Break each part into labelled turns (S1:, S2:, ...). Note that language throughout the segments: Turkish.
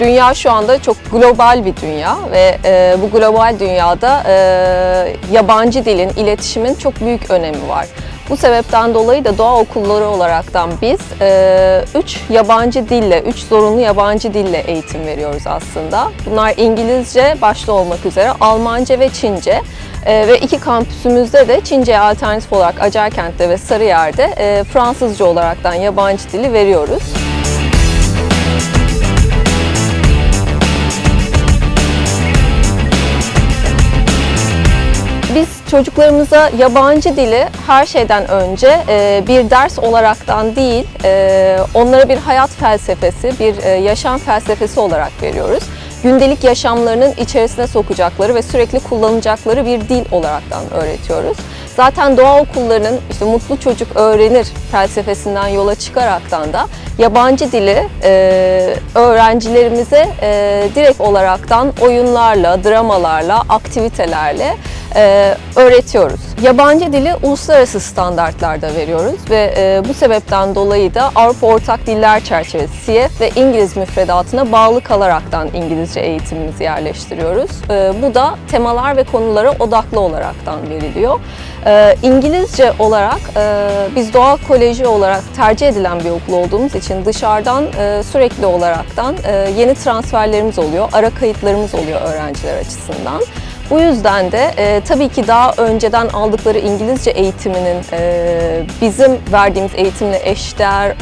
S1: Dünya şu anda çok global bir dünya ve e, bu global dünyada e, yabancı dilin, iletişimin çok büyük önemi var. Bu sebepten dolayı da doğa okulları olaraktan biz 3 yabancı dille, 3 zorunlu yabancı dille eğitim veriyoruz aslında. Bunlar İngilizce başta olmak üzere Almanca ve Çince. E, ve iki kampüsümüzde de Çince'ye alternatif olarak Acarkent'te ve Sarıyer'de e, Fransızca olaraktan yabancı dili veriyoruz. Çocuklarımıza yabancı dili her şeyden önce e, bir ders olaraktan değil, e, onlara bir hayat felsefesi, bir e, yaşam felsefesi olarak veriyoruz. Gündelik yaşamlarının içerisine sokacakları ve sürekli kullanacakları bir dil olaraktan öğretiyoruz. Zaten doğa okullarının işte mutlu çocuk öğrenir felsefesinden yola çıkaraktan da yabancı dili e, öğrencilerimize e, direkt olaraktan oyunlarla, dramalarla, aktivitelerle e, öğretiyoruz. Yabancı dili uluslararası standartlarda veriyoruz ve e, bu sebepten dolayı da Avrupa Ortak Diller Çerçevesi CF ve İngiliz müfredatına bağlı kalaraktan İngilizce eğitimimizi yerleştiriyoruz. E, bu da temalar ve konulara odaklı olaraktan veriliyor. E, İngilizce olarak e, biz Doğa Koleji olarak tercih edilen bir okul olduğumuz için dışarıdan e, sürekli olaraktan e, yeni transferlerimiz oluyor, ara kayıtlarımız oluyor öğrenciler açısından. Bu yüzden de e, tabii ki daha önceden aldıkları İngilizce eğitiminin e, bizim verdiğimiz eğitimle eşdeğer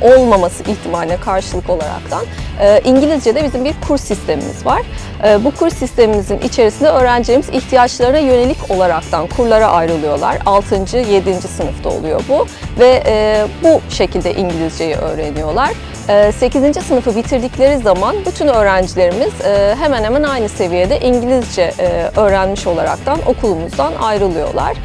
S1: olmaması ihtimaline karşılık olaraktan e, İngilizce'de bizim bir kurs sistemimiz var. E, bu kurs sistemimizin içerisinde öğrencilerimiz ihtiyaçlarına yönelik olaraktan kurlara ayrılıyorlar. 6. 7. sınıfta oluyor bu ve e, bu şekilde İngilizceyi öğreniyorlar. 8. sınıfı bitirdikleri zaman bütün öğrencilerimiz e, hemen hemen aynı seviyede İngilizce e, öğrenmiş olaraktan okulumuzdan ayrılıyorlar.